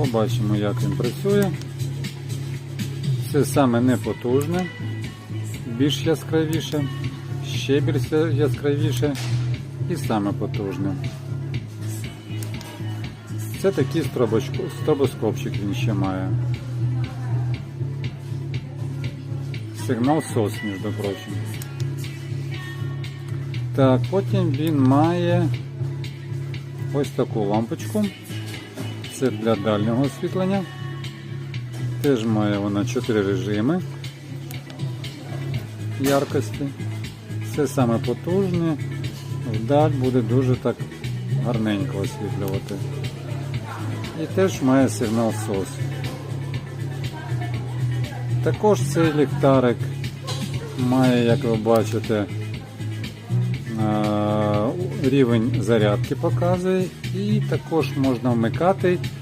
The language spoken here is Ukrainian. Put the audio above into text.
Побачимо, як він працює. Це саме непотужне, більш яскравіше, ще більш яскравіше і саме потужне. Це такий стробоскопчик він ще має. Сигнал SOS, між прочим. Так, потім він має ось таку лампочку. Це для дальнього освітлення. Теж має вона 4 режими яркості. Це саме потужне. Вдаль буде дуже так гарненько освітлювати. І теж має сигнал SOS. Також цей ліхтарик має, як ви бачите, рівень зарядки показує, і також можна вмикати